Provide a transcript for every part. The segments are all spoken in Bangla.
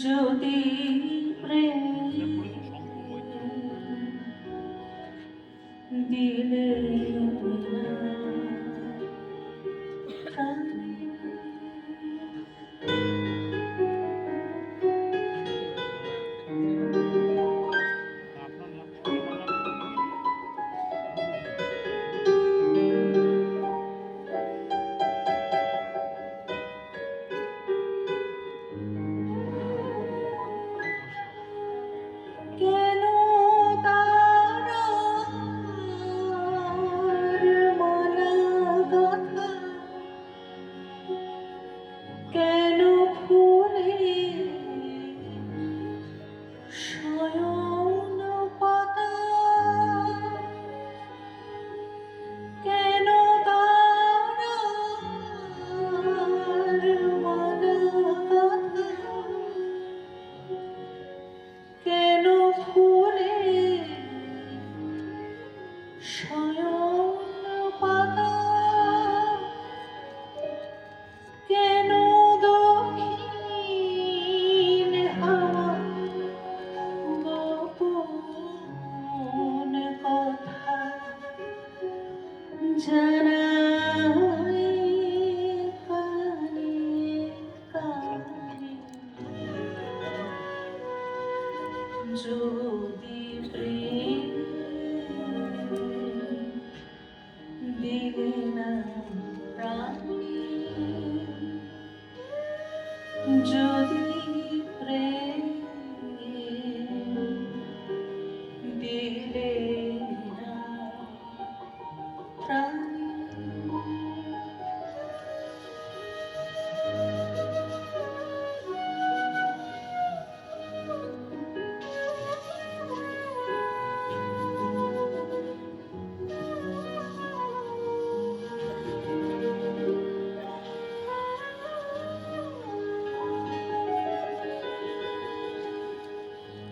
যদি প্রেম দিলে 是。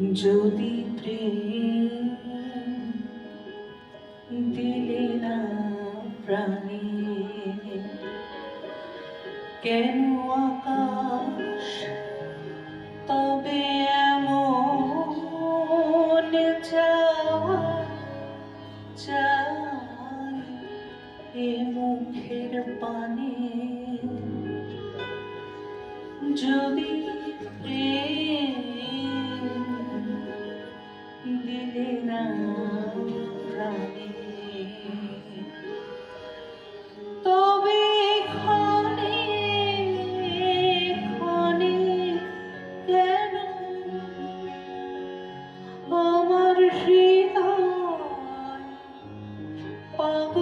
যদি প্রেম দিলে না প্রাণে, কেন আকাশ তবে এমন চাই এ মুখের পানে? যদি প্রেম love.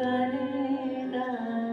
Galeda.